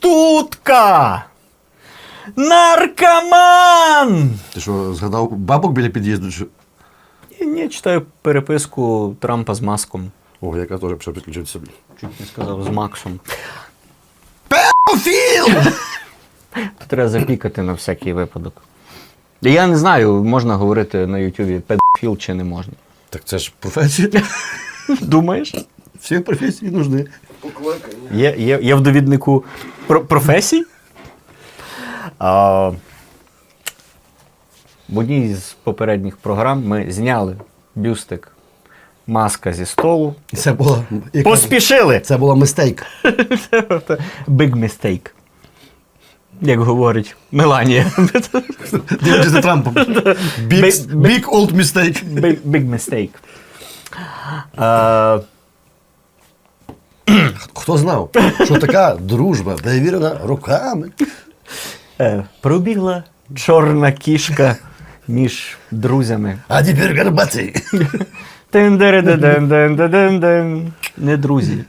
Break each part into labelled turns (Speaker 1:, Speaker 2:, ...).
Speaker 1: Проститутка! Наркоман!
Speaker 2: Ти що, згадав бабок біля під'їзду? Чи...
Speaker 1: Не читаю переписку Трампа з Маском.
Speaker 2: О, яка теж пішов підключитися.
Speaker 1: Чуть не сказав з Максом.
Speaker 2: Педофіл!
Speaker 1: Тут треба запікати на всякий випадок. Я не знаю, можна говорити на Ютубі педофіл чи не можна.
Speaker 2: Так це ж професія.
Speaker 1: Думаєш?
Speaker 2: Всі професії нужні.
Speaker 1: Є, є, є в довіднику про, професій. А, в одній з попередніх програм ми зняли бюстик маска зі столу.
Speaker 2: І це була. яка-
Speaker 1: Поспішили!
Speaker 2: Це була мистейк.
Speaker 1: Big mistake. Як говорить Меланія.
Speaker 2: Дивлячись за Трампом. Big,
Speaker 1: Big-
Speaker 2: big old mistake.
Speaker 1: Big, big mistake. А,
Speaker 2: Хто знав, що така дружба перевірена роками.
Speaker 1: е, пробігла чорна кішка між друзями.
Speaker 2: А тепер гарбацей.
Speaker 1: Не друзі.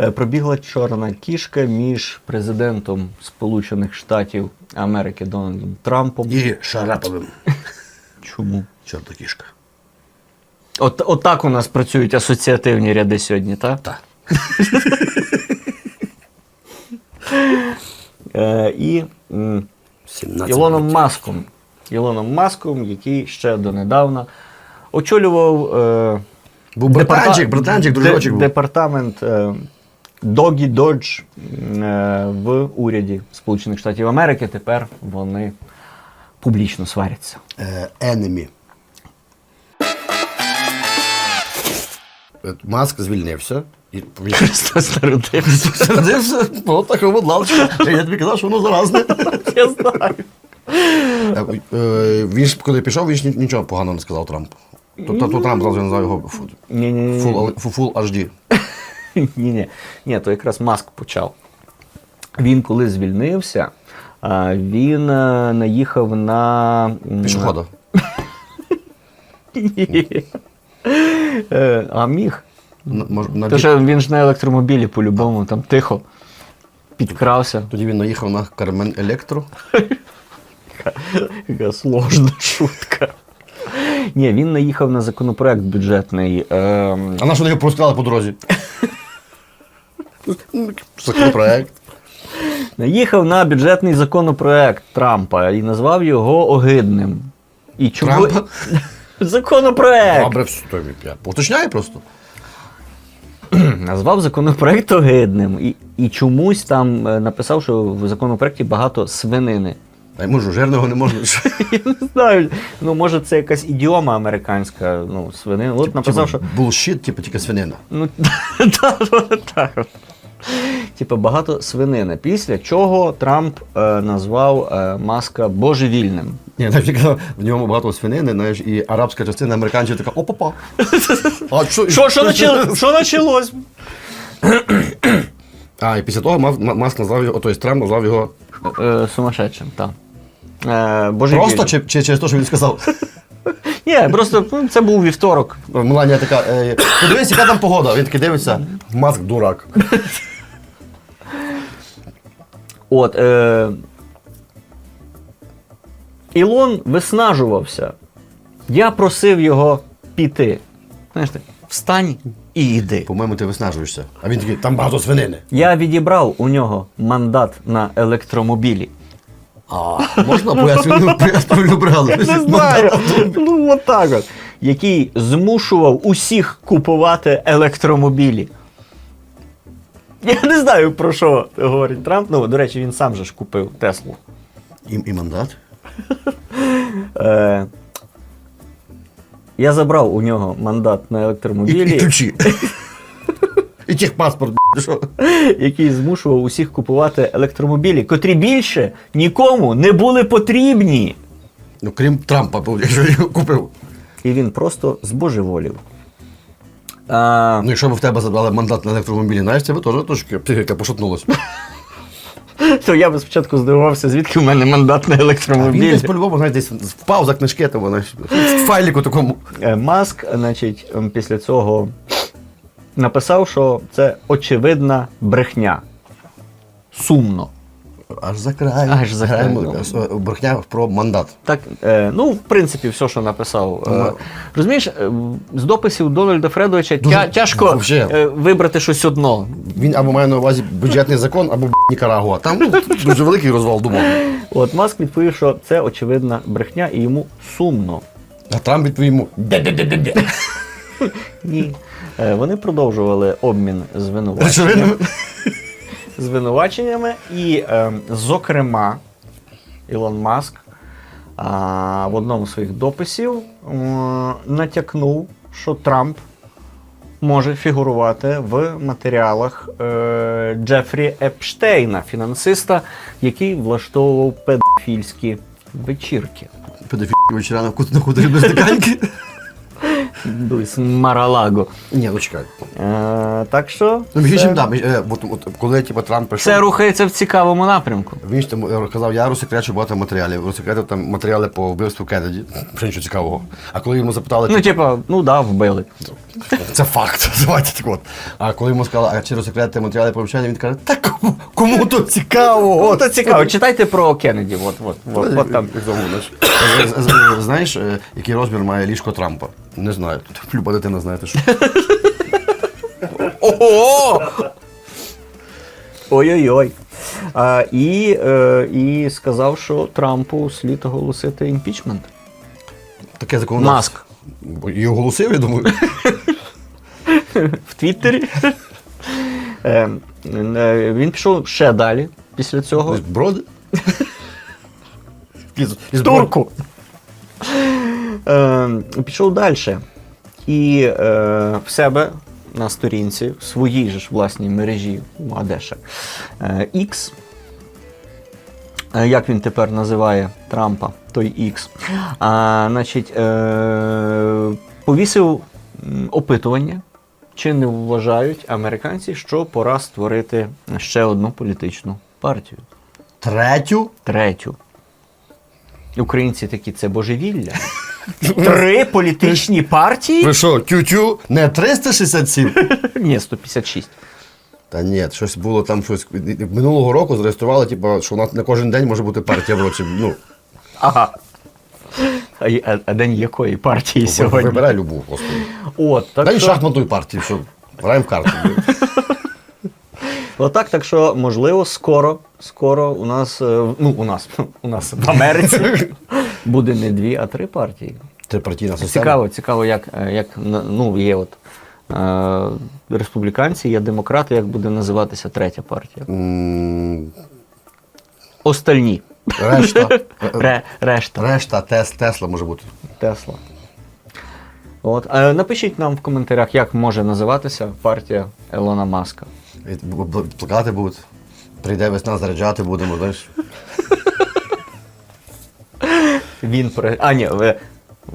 Speaker 1: Е, Пробігла чорна кішка між президентом Сполучених Штатів Америки Дональдом Трампом.
Speaker 2: І Шараповим.
Speaker 1: Чому?
Speaker 2: Чорта кішка.
Speaker 1: От, от так у нас працюють асоціативні ряди сьогодні, так?
Speaker 2: Так.
Speaker 1: Е, і м,
Speaker 2: 17
Speaker 1: Ілоном Маском. Ілоном Маском, який ще донедавна очолював е,
Speaker 2: Був братанчик,
Speaker 1: департа-
Speaker 2: братанчик,
Speaker 1: де-
Speaker 2: дружочок був.
Speaker 1: департамент е, Догі Додж е, в уряді Сполучених Штатів Америки. Тепер вони публічно сваряться.
Speaker 2: Е, Enemy. Маск звільнився. І
Speaker 1: народився.
Speaker 2: Сердився, от така. Я тобі казав, що воно заразне.
Speaker 1: Я знаю.
Speaker 2: Е, Він ж коли пішов, він ж нічого поганого не сказав Трампу. Тобто то Трамп зразу назвав його full, HD.
Speaker 1: Ні, ні. Ні, то якраз Маск почав. Він коли звільнився, він е, наїхав на.
Speaker 2: Пішохода.
Speaker 1: Ні. Е, А міг.
Speaker 2: На- мож- на бік-
Speaker 1: що він ж на електромобілі по-любому, там тихо. Підкрався.
Speaker 2: Тоді він наїхав на Кармен Електро.
Speaker 1: Яка сложна шутка. Ні, він наїхав на законопроект бюджетний. ем,
Speaker 2: А на що його простріляли по дорозі? Законопроект.
Speaker 1: Наїхав на бюджетний законопроект Трампа і назвав його огидним. І чого...
Speaker 2: Трампа?
Speaker 1: Законопроект!
Speaker 2: Добре, все, то я Уточняє просто.
Speaker 1: Назвав законопроект огидним. І, і чомусь там е, написав, що в законопроекті багато свинини.
Speaker 2: А йому ж жирного не можна.
Speaker 1: Я не знаю. Ну, може, це якась ідіома американська, ну, свинина. От написав, що.
Speaker 2: Булшіт, типу, тільки свинина.
Speaker 1: Ну, так, так. Типу, багато свинини. Після чого Трамп е, назвав е, Маска божевільним.
Speaker 2: Ні, навіть казав, в ньому багато свинини, знаєш, і арабська частина американців така опа-па. А що,
Speaker 1: Що, що, начало, що началось?
Speaker 2: А, і після того Мав- Ма- Маск назвав його, тобто Трамп назвав його
Speaker 1: Е, сумасшедшим, так. Е, божевільним.
Speaker 2: просто чи, чи через те, що він сказав.
Speaker 1: Ні, просто ну, це був вівторок.
Speaker 2: Меланія така, е, подивись, яка там погода. Він такий дивиться, Маск дурак.
Speaker 1: От, е, Ілон виснажувався. Я просив його піти. Знаєш, так, встань і йди.
Speaker 2: По-моєму, ти виснажуєшся. А він такий, там багато свинини.
Speaker 1: Я відібрав у нього мандат на електромобілі.
Speaker 2: А, можна пояснювальну пояснювальну бригаду?
Speaker 1: Ну, от так от. Який змушував усіх купувати електромобілі. Я не знаю, про що говорить Трамп. Ну, до речі, він сам же ж купив Теслу.
Speaker 2: І, і мандат?
Speaker 1: Е, я забрав у нього мандат на
Speaker 2: І, і
Speaker 1: електромобілі,
Speaker 2: ключі. І техпаспорт, що?
Speaker 1: який змушував усіх купувати електромобілі, котрі більше нікому не були потрібні.
Speaker 2: Ну, крім Трампа, якщо його купив.
Speaker 1: І він просто збожеволів. А,
Speaker 2: Ну, якщо б в тебе забрали мандат на електромобілі, знаєш, це би теж трошки психіка пошатнулась.
Speaker 1: То я би спочатку здивувався, звідки в мене мандат на
Speaker 2: електромобіль. він десь по-любому, знаєш, десь впав за книжки, то вона в файліку такому.
Speaker 1: Е, Маск, значить, після цього написав, що це очевидна брехня. Сумно.
Speaker 2: Аж за край.
Speaker 1: Аж за край.
Speaker 2: Е, Брехня про мандат.
Speaker 1: Так, е, ну, в принципі, все, що написав. Е, розумієш, е, з дописів Дональда Фредовича
Speaker 2: Дуже-
Speaker 1: тяжко е, вибрати щось одно.
Speaker 2: Він або має на увазі бюджетний закон, або б**, Нікарагуа. Там ну, дуже великий розвал думок.
Speaker 1: От Маск відповів, що це очевидна брехня, і йому сумно.
Speaker 2: А Трамп відповів йому. «Де-де-де-де-де».
Speaker 1: Ні. Е, Вони продовжували обмін звинуваченнями.
Speaker 2: Очевидно.
Speaker 1: Звинуваченнями. І, е, зокрема, Ілон Маск а, в одному з своїх дописів е, натякнув, що Трамп може фігурувати в матеріалах е, Джефрі Епштейна, фінансиста, який влаштовував педофільські вечірки.
Speaker 2: Педофільні вечора на кут на
Speaker 1: З Маралаго.
Speaker 2: Ні, ну чекай.
Speaker 1: Е, так що
Speaker 2: Ну, між
Speaker 1: це,
Speaker 2: іншим, да, між- е, от, от, коли типу, Трамп прийшов,
Speaker 1: це рухається в цікавому напрямку.
Speaker 2: він ж там е, казав, я розсекречу багато матеріалів. Розсекретив там матеріали по вбивству Кеннеді. Ще нічого цікавого. А коли йому запитали,
Speaker 1: Ну,
Speaker 2: типу,
Speaker 1: типа, ну да, вбили.
Speaker 2: це факт, давайте так от. А коли йому сказали, а чи розсекретити матеріали по вчення, він каже, та кому, кому то цікаво?
Speaker 1: Ну, то цікаво, читайте про Кеннеді. От, от, от, от там.
Speaker 2: Як знаєш. З- з- з- Знаєш, е, який розмір має ліжко Трампа? Не знаю. Люба дитина, знаєте що.
Speaker 1: Ого! Ой-ой-ой. А, і, е, і сказав, що Трампу слід оголосити імпічмент.
Speaker 2: Таке законодавство.
Speaker 1: Маск
Speaker 2: І оголосив, я думаю.
Speaker 1: в Твіттері. Е, е, Він пішов ще далі після цього.
Speaker 2: Броди?
Speaker 1: Турку. Е, пішов далі. І е, в себе на сторінці, в своїй же ж власній мережі, а де ще, е, X, е, як він тепер називає Трампа, той X, а, значить, е, повісив опитування, чи не вважають американці, що пора створити ще одну політичну партію.
Speaker 2: Третю?
Speaker 1: Третю. Українці такі це божевілля. Три політичні партії?
Speaker 2: Ви що, тю-тю? Не 367?
Speaker 1: Ні, 156.
Speaker 2: Та ні, щось було там щось. Минулого року зареєстрували, типу, що у нас на кожен день може бути партія в році. Ну,
Speaker 1: Ага. А, а, а день якої партії сьогодні?
Speaker 2: вибирай любу, господи.
Speaker 1: От, так
Speaker 2: День
Speaker 1: що,
Speaker 2: шахматної партії, що граємо в карти.
Speaker 1: отак, так що, можливо, скоро, скоро у нас, е, ну, у нас, у нас в Америці буде не дві, а три партії.
Speaker 2: Трипартійна система.
Speaker 1: Цікаво, цікаво, як, е, як ну, є от е, республіканці, є демократи, як буде називатися третя партія.
Speaker 2: М,
Speaker 1: Остальні.
Speaker 2: Решта.
Speaker 1: Ре, решта.
Speaker 2: Решта Тес, Тесла може бути.
Speaker 1: Тесла. От. Напишіть нам в коментарях, як може називатися партія Елона Маска.
Speaker 2: Плакати будуть. Прийде весна, заряджати будемо, знаєш.
Speaker 1: Він при... А, ні, ви-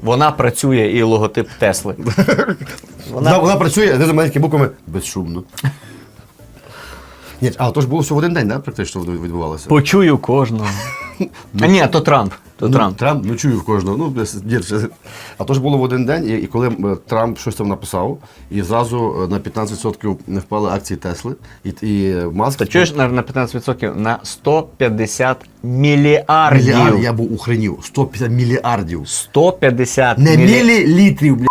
Speaker 1: вона працює і логотип Тесли.
Speaker 2: Вона,
Speaker 1: Вона...
Speaker 2: вона працює, де за маленькими буквами безшумно. Ні, а то ж було все в один день, да, практично відбувалося?
Speaker 1: Почую кожного. А ні, то Трамп. То
Speaker 2: Ну,
Speaker 1: Трамп.
Speaker 2: Трамп, ну чую в кожного. Ну, десь. А то ж було в один день, і, і коли е, Трамп щось там написав, і зразу е, на 15% не впали акції Тесли, і, і Маск.
Speaker 1: Та чуєш на, на 15% на 150 мільярдів.
Speaker 2: Мільярд, я був ухренів. 150 мільярдів.
Speaker 1: 150
Speaker 2: Не
Speaker 1: мілі-
Speaker 2: мілілітрів, блядь,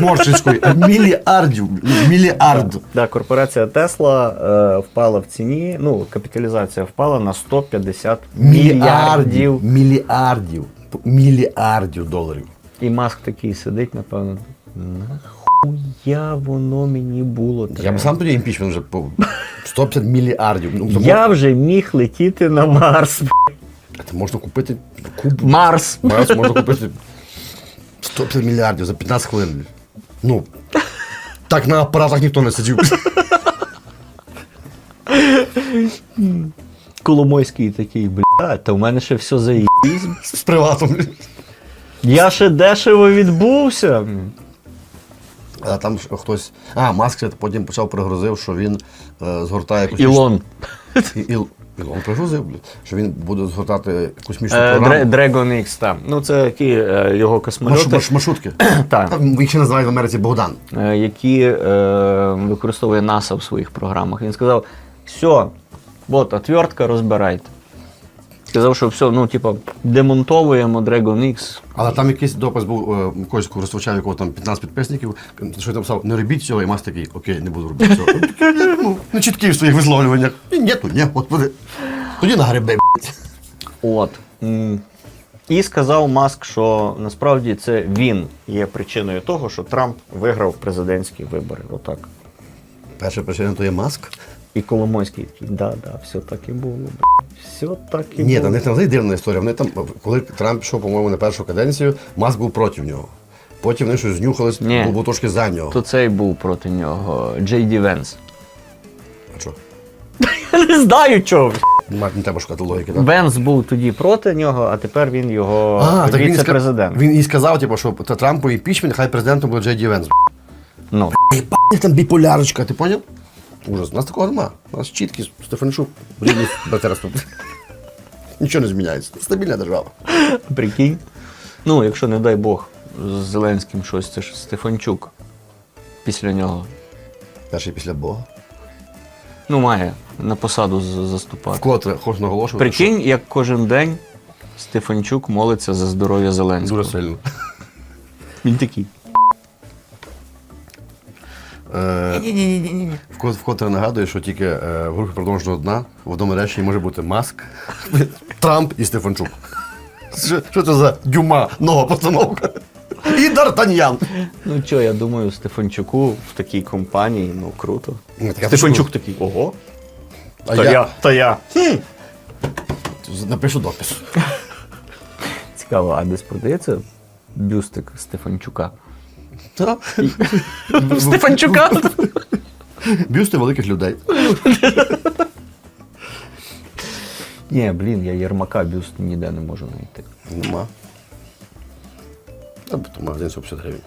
Speaker 2: моршинської, а мільярдів. Мільярд.
Speaker 1: Да, корпорація Тесла е, впала в ціні, ну, капіталізація впала на 150 мільярдів.
Speaker 2: Мільярдів. Мільярдів. Доларів.
Speaker 1: І Маск такий сидить, напевно. Нахуя воно мені було треба?
Speaker 2: Я б сам тоді імпічмент вже по 150 мільярдів. Ну, тому-
Speaker 1: Я вже міг летіти на Марс.
Speaker 2: Це можна купити куб.
Speaker 1: Марс.
Speaker 2: Марс можна купити 150 мільярдів за 15 хвилин. Ну, так на апаратах ніхто не сидів.
Speaker 1: Коломойський такий, бля, та в мене ще все заїбісь.
Speaker 2: З приватом.
Speaker 1: Я ще дешево відбувся.
Speaker 2: А там ж хтось. А, Маск ще потім почав пригрозив, що він е, згортає якусь.
Speaker 1: Ілон.
Speaker 2: І- Іл... Він пригрузив, що він буде згортати космічну
Speaker 1: Е,
Speaker 2: програму.
Speaker 1: Dragon X там. Ну, це ті е, його космольоти,
Speaker 2: марш, маршрутки.
Speaker 1: Так.
Speaker 2: Так, їх ще називають в Америці Богдан.
Speaker 1: е, які е, використовує НАСА в своїх програмах. Він сказав: все, от отвертка, розбирайте. Сказав, що все, ну, типа, демонтовуємо Dragon X.
Speaker 2: Але там якийсь допис був е, якогось користувача, якого там 15 підписників, що там писав, не робіть цього, і Мас такий, окей, не буду робити цього. ну, не чіткий в своїх висловлюваннях. Ні, ні, то ні, господи. Тоді на гриби, блядь.
Speaker 1: От. М. І сказав Маск, що насправді це він є причиною того, що Трамп виграв президентські вибори. Отак.
Speaker 2: Перша причина то є маск.
Speaker 1: І Коломойський такий, да, да, все так і було. Все так і
Speaker 2: Ні,
Speaker 1: було.
Speaker 2: там не там взагалі дивна історія. Вони там, коли Трамп пішов, по-моєму, на першу каденцію, маск був проти нього. Потім вони щось знюхались,
Speaker 1: Ні.
Speaker 2: був, трошки за нього.
Speaker 1: То цей був проти нього Джей Ді Венс.
Speaker 2: А що?
Speaker 1: Я не знаю чого.
Speaker 2: Мать, не треба шукати логіки, так?
Speaker 1: Венс був тоді проти нього, а тепер він його
Speaker 2: А, так він, і ска-
Speaker 1: віце-президент.
Speaker 2: він і сказав, типу, що та Трампу імпічмент, хай президентом буде Джей Ді Венс.
Speaker 1: Ну,
Speaker 2: Єбать, там біполярочка, ти поняв? Ужас. У нас такого нема. У нас чіткий Стефанчук, рідний братерство. Нічого не зміняється. Стабільна держава.
Speaker 1: прикинь. Ну, якщо, не дай Бог, з Зеленським щось, це ж Стефанчук після нього.
Speaker 2: Перший після Бога.
Speaker 1: Ну, має на посаду заступати.
Speaker 2: Вкотре хочу наголошувати.
Speaker 1: Прикинь, як кожен день Стефанчук молиться за здоров'я Зеленського.
Speaker 2: Дуже сильно.
Speaker 1: Він такий.
Speaker 2: Е, вкот- Вкотре нагадую, що тільки е, в групі продовженого дна в одному реченні може бути Маск, Трамп і Стефанчук. Що, що це за дюма, нова постановка? І Д'Артаньян.
Speaker 1: Ну що, я думаю, Стефанчуку в такій компанії, ну круто.
Speaker 2: Ну,
Speaker 1: Стефанчук такий, ого.
Speaker 2: А
Speaker 1: Та
Speaker 2: я,
Speaker 1: я, та я.
Speaker 2: напишу допис.
Speaker 1: Цікаво, а десь продається бюстик Стефанчука?
Speaker 2: Так.
Speaker 1: Стефанчука?
Speaker 2: Бюсти великих людей.
Speaker 1: Ні, блін, я Єрмака бюст ніде не можу знайти.
Speaker 2: Нема. Та то магазин 150 гривень.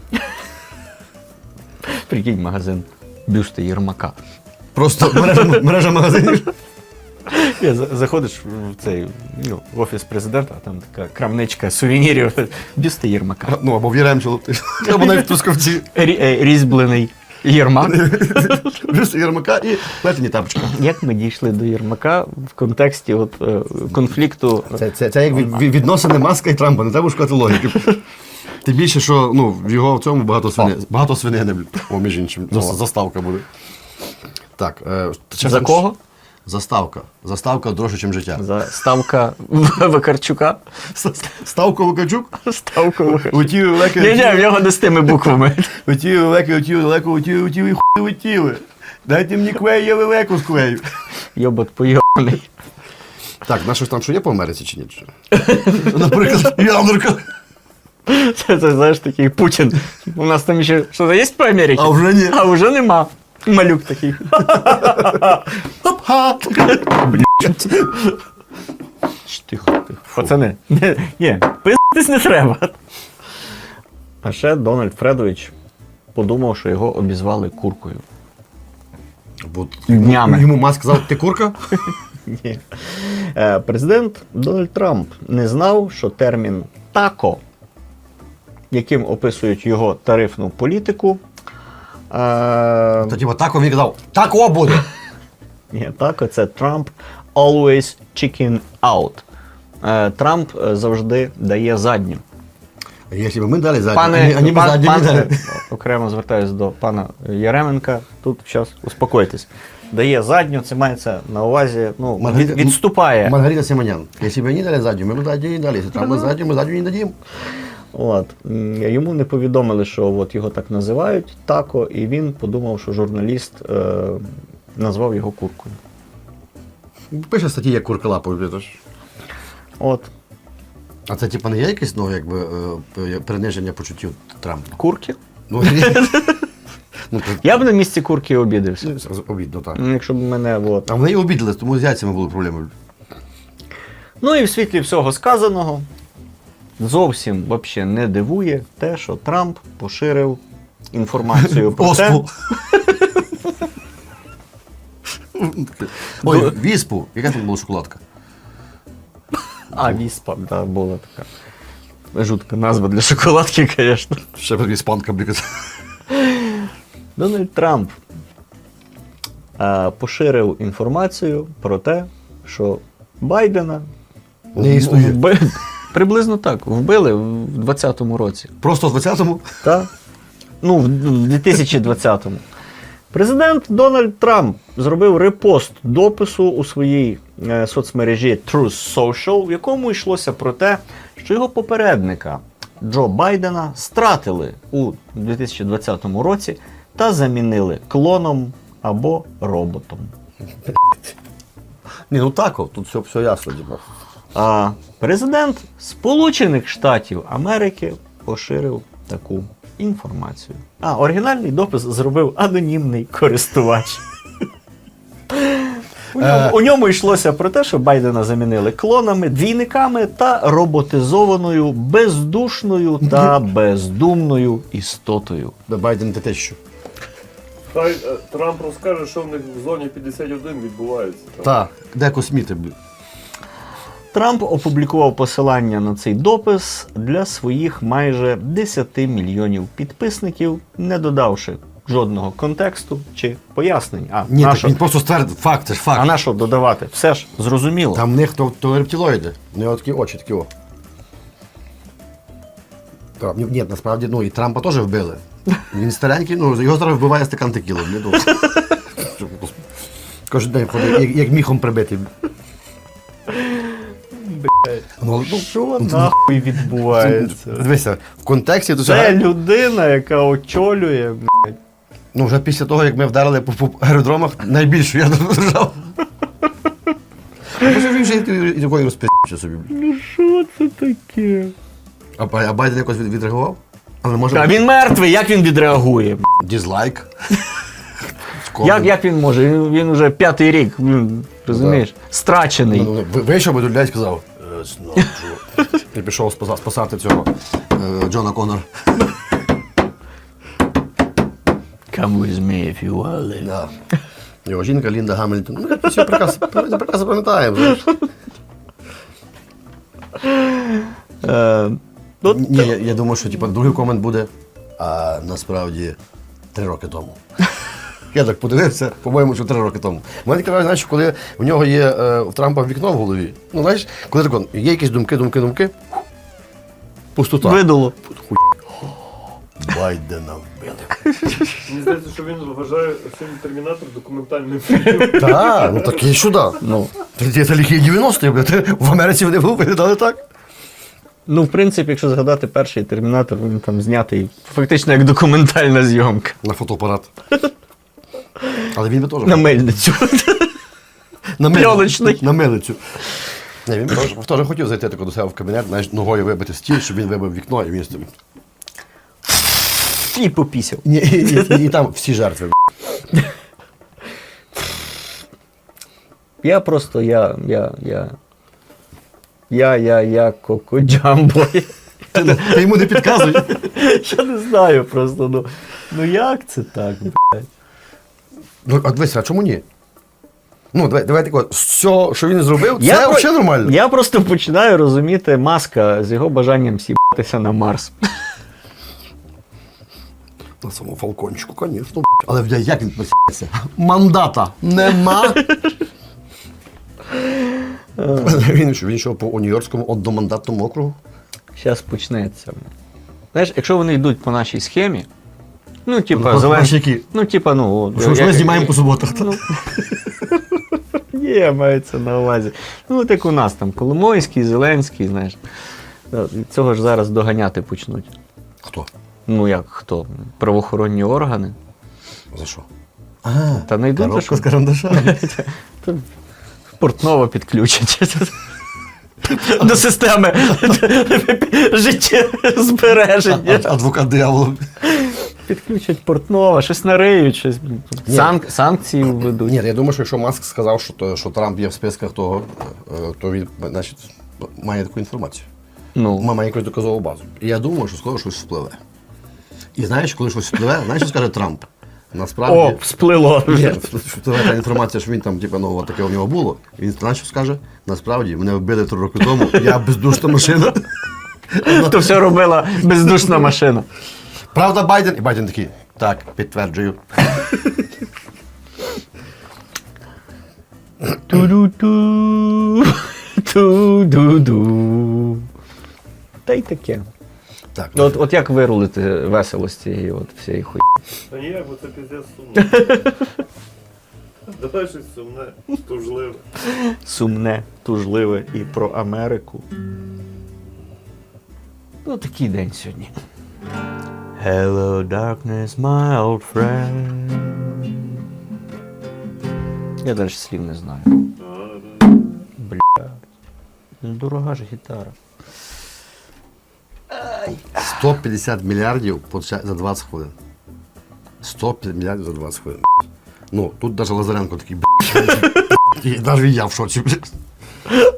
Speaker 1: Прикинь, магазин бюсти Єрмака.
Speaker 2: Просто мережа, мережа магазинів.
Speaker 1: Я заходиш в цей ну, в офіс президента, а там така крамничка сувенірів. Бюсти Єрмака.
Speaker 2: Ну, або в Яремчелу. Або навіть в Трускавці.
Speaker 1: Е, Різьблений Єрмак.
Speaker 2: Бюсти Єрмака і плетені тапочки.
Speaker 1: Як ми дійшли до Єрмака в контексті от, е, конфлікту?
Speaker 2: Це, це, це як від- від- відносини Маска і Трампа, не треба шукати логіки. Тим більше, що ну, в його в цьому багато свини. Багато свинини, блін. О, між іншим. Заставка буде. Так. Е,
Speaker 1: За кого?
Speaker 2: Заставка. Заставка дорожче, ніж життя.
Speaker 1: За ставка Вакарчука.
Speaker 2: Ставка Лукачук?
Speaker 1: Ставка Вакарчука.
Speaker 2: Уті леки,
Speaker 1: Ні, ні, в нього не з тими буквами.
Speaker 2: уті леки, уті леку, уті, уті, і хуй утіли. Дайте мені клей, я лелеку склею.
Speaker 1: Йобот пойоний.
Speaker 2: Так, на щось там що є по Америці чи ні? Наприклад, ядерка.
Speaker 1: Це, це знаєш такий Путін. У нас там ще що є по Америці?
Speaker 2: А вже ні.
Speaker 1: А вже нема. Малюк такий. Тихо, тихо. Пацани, не, ні, пиздитись не треба. А ще Дональд Фредович подумав, що його обізвали куркою.
Speaker 2: Бо
Speaker 1: Днями.
Speaker 2: Йому Маск сказав, ти курка?
Speaker 1: Ні. Е, Президент Дональд Трамп не знав, що термін тако, яким описують його тарифну політику. Е,
Speaker 2: Та типа тако він казав, тако буде.
Speaker 1: ні, тако це Trump always chicken out. Е, Трамп е, завжди дає задню.
Speaker 2: Якщо б ми дали задні,
Speaker 1: Пане,
Speaker 2: ані,
Speaker 1: пан-
Speaker 2: задні
Speaker 1: пан-
Speaker 2: не дали.
Speaker 1: окремо звертаюся до пана Яременка. Тут зараз успокойтесь. Дає задню, це мається на увазі, ну,
Speaker 2: Маргарита-
Speaker 1: від, відступає.
Speaker 2: Маргарита Симонян. Якщо б они дали задню, ми б задню не дали. Якщо Трамп задню, ми задню не дадим.
Speaker 1: От. Йому не повідомили, що от його так називають тако, і він подумав, що журналіст е, назвав його куркою.
Speaker 2: Пише статті, як курка лапою. це.
Speaker 1: От.
Speaker 2: А це типа не є якесь ну, якби, е, приниження почуттів Трампа?
Speaker 1: Курки?
Speaker 2: Ну, ну
Speaker 1: Я б на місці курки обідався.
Speaker 2: ну, обідно, так.
Speaker 1: Якщо б мене. От.
Speaker 2: А вони і обідались, тому з яйцями були проблеми.
Speaker 1: Ну і в світлі всього сказаного зовсім вообще не дивує те, що Трамп поширив інформацію про те,
Speaker 2: Ой, віспу. Яка там була шоколадка?
Speaker 1: А, віспа, да, була така. Жутка назва для шоколадки, звісно.
Speaker 2: Ще б іспанка, блін.
Speaker 1: Дональд Трамп е, поширив інформацію про те, що Байдена
Speaker 2: Не існує.
Speaker 1: Приблизно так, вбили в 2020 році.
Speaker 2: Просто в 20-му?
Speaker 1: Та? Ну, в 2020-му. Президент Дональд Трамп зробив репост допису у своїй е, соцмережі Truth Social, в якому йшлося про те, що його попередника Джо Байдена стратили у 2020 році та замінили клоном або роботом.
Speaker 2: Ні, ну так, тут все, все ясно, Діма.
Speaker 1: А президент Сполучених Штатів Америки поширив таку інформацію. А оригінальний допис зробив анонімний користувач. У ньому, у ньому йшлося про те, що Байдена замінили клонами, двійниками та роботизованою, бездушною та бездумною істотою.
Speaker 2: Де Байден те що.
Speaker 3: Хай е, Трамп розкаже, що в них в зоні 51 відбувається.
Speaker 2: Так, де косміти, блін.
Speaker 1: Трамп опублікував посилання на цей допис для своїх майже 10 мільйонів підписників, не додавши жодного контексту чи пояснень. А,
Speaker 2: Ні,
Speaker 1: на
Speaker 2: так він просто ствердив, факт, це ж
Speaker 1: а на що додавати? Все ж зрозуміло.
Speaker 2: Там в них то, то рептилоїди. Нього такі очі, такі о. Так, ні, ні, насправді, ну і Трампа теж вбили. Він старенький, ну його зараз вбиває стакан текіли. Кожен день ходить, як, як міхом прибитий. Ну, ну,
Speaker 1: Що
Speaker 2: ну,
Speaker 1: нахуй відбувається?
Speaker 2: Дивися, в контексті до
Speaker 1: Це
Speaker 2: цього.
Speaker 1: людина, яка очолює. блядь.
Speaker 2: Ну, вже після того, як ми вдарили по, по аеродромах, найбільшу я держав. Може він вже і- і такої собі.
Speaker 1: Ну що це таке?
Speaker 2: А, а Байден якось від- відреагував? Але може
Speaker 1: А він мертвий, як він відреагує?
Speaker 2: дізлайк.
Speaker 1: Як, як він може? Він, він уже п'ятий рік, розумієш, страчений.
Speaker 2: Ну, ну, ви- Вийшов би до людей і сказав. «It's not true». І пішов спасати цього е, Джона Коннора.
Speaker 1: Come with me if you will.
Speaker 2: Да. Його жінка Лінда Гамільтон. Ну, ми все прекрасно, прекрасно пам'ятаємо. знаєш.
Speaker 1: Е, ну,
Speaker 2: Ні, я, я думаю, що типу, другий комент буде, а насправді три роки тому. Я так подивився, по-моєму, що три роки тому. У мене таке, знаєш, коли в нього є е, в Трампа вікно в голові. Ну, знаєш, коли так, є якісь думки, думки, думки. Пустота.
Speaker 1: видуло.
Speaker 2: Байдена вбили.
Speaker 3: Мені здається, що він вважає фільм Термінатор документальним фільмом.
Speaker 2: Так, ну так і сюди.
Speaker 1: Ну.
Speaker 2: Це, це ліхі 90-ті, блядь. в Америці вони виглядали так.
Speaker 1: Ну, в принципі, якщо згадати перший термінатор, він там знятий фактично як документальна зйомка.
Speaker 2: На фотоапарат. Але він би теж.
Speaker 1: На мельницю.
Speaker 2: на
Speaker 1: пленочний.
Speaker 2: На милицю. Ні, він теж, теж хотів зайти тако до себе в кабінет, знаєш, ногою вибити стіл, щоб він вибив вікно і він з тим.
Speaker 1: І попісяв.
Speaker 2: І, і, і, і там всі жертви.
Speaker 1: Я просто, я, я, я. Я, я, я, Коко Джамбо.
Speaker 2: Ти, не- ти йому не підказуй.
Speaker 1: Я не знаю просто, ну. Ну як це так, блядь?
Speaker 2: Ну, а дивися, а чому ні? Ну, давай, давай тако, все, що він зробив, це
Speaker 1: про-
Speaker 2: взагалі нормально.
Speaker 1: Я просто починаю розуміти маска з його бажанням сібатися на Марс.
Speaker 2: На самому фалкончику, звісно. Але бля, як він посівся? Мандата нема. він що, він що по Нью-Йоркському одномандатному округу?
Speaker 1: Зараз почнеться. Знаєш, якщо вони йдуть по нашій схемі, ну, типа,
Speaker 2: Ну, які?
Speaker 1: Ну, типа, ну. от,
Speaker 2: Що ж ми знімаємо по суботах?
Speaker 1: Ну, Є, мається на увазі. Ну, от як у нас там Коломойський, Зеленський, знаєш. Цього ж зараз доганяти почнуть.
Speaker 2: Хто?
Speaker 1: Ну як хто? Правоохоронні органи.
Speaker 2: За що? А,
Speaker 1: Та не йдуть,
Speaker 2: коробка
Speaker 1: що-
Speaker 2: з карандашами.
Speaker 1: Портново підключать. До системи життєзбереження.
Speaker 2: Адвокат диявола.
Speaker 1: Підключать портнова, щось нариють, щось.
Speaker 2: Ні.
Speaker 1: Санк- санкції введуть.
Speaker 2: Ні, я думаю, що якщо Маск сказав, що, то- що Трамп є в списках того, е, то він значить, має таку інформацію.
Speaker 1: Ну,
Speaker 2: Має якусь доказову базу. І я думаю, що скоро щось впливе. І знаєш, коли щось впливе, знаєш, що скаже Трамп? Насправді.
Speaker 1: О, всплило
Speaker 2: Ні, що інформація, що він там, типу, ну, от таке у нього було. І він знаєш, що скаже? Насправді, мене вбили три роки тому, я бездушна машина.
Speaker 1: То все робила бездушна машина.
Speaker 2: Правда, Байден? І Байден такий. Так, підтверджую.
Speaker 1: Ту-ду-ду. Ту-ду-ду. Та й таке.
Speaker 2: Так,
Speaker 1: Ну, От, от як вирулити весело з цієї от всієї хуй.
Speaker 3: Та ніяк, бо це піздець сумно. Давай щось сумне, тужливе.
Speaker 1: Сумне, тужливе і про Америку. Ну, такий день сьогодні. Hello, darkness, my old friend. Я далі слів не знаю. Бля. Дорога ж гітара.
Speaker 2: 150 мільярдів за 20 хвилин. 150 мільярдів за 20 хвилин. Ну, тут навіть Лазаренко такий, блядь. Навіть я в шоці, блядь.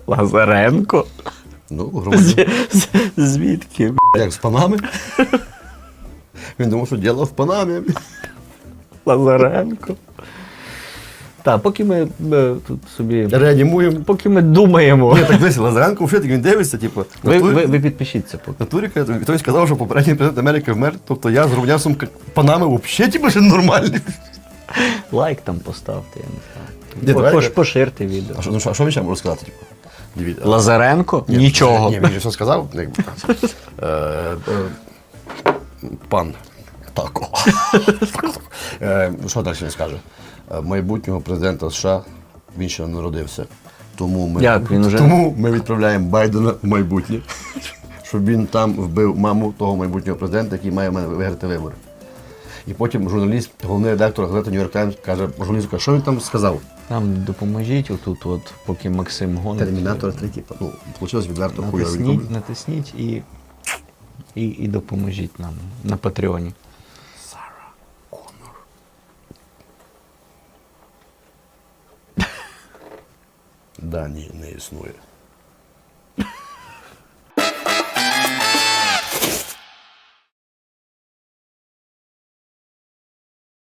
Speaker 1: Лазаренко?
Speaker 2: Ну, громадян.
Speaker 1: З- з- Звідки?
Speaker 2: Як з Панами? Він думав, що діло в Панамі.
Speaker 1: Лазаренко. Так, поки ми е, тут собі.
Speaker 2: Реанімуємо.
Speaker 1: Поки ми думаємо.
Speaker 2: Ні, так десь Лазаренко вже так він дивиться, типу.
Speaker 1: Ви,
Speaker 2: натурі-
Speaker 1: ви, ви підпишіться поки.
Speaker 2: натурі, каже, хтось сказав, що попередній президент Америки вмер, тобто я з громадянством Панами взагалі типу, ще нормальний.
Speaker 1: Лайк там поставте, я не знаю. По-
Speaker 2: давайте.
Speaker 1: пош- Поширте відео.
Speaker 2: А що, ну, що, а що він ще може сказати? Типу? Дивіться.
Speaker 1: Лазаренко?
Speaker 2: Ні,
Speaker 1: Нічого.
Speaker 2: Ні, він же все сказав. ну, якби. Е, е, Пан. Тако. Е, Що далі він скаже? Е, Майбутнього президента США він ще не народився. Тому ми,
Speaker 1: Як, він уже-
Speaker 2: тому ми відправляємо Байдена в майбутнє, щоб він там вбив маму того майбутнього президента, який має мене виграти вибори. І потім журналіст, головний редактор газети Нью-Йорк Таймс каже, журналісту каже, що він там сказав?
Speaker 1: Нам допоможіть отут, от, поки Максим гонить.
Speaker 2: Термінатор 3, типу. Ну, вийшло відверто хуйові.
Speaker 1: Натисніть, натисніть і, і, і допоможіть нам на Патреоні.
Speaker 2: Сара Конор. Дані не існує.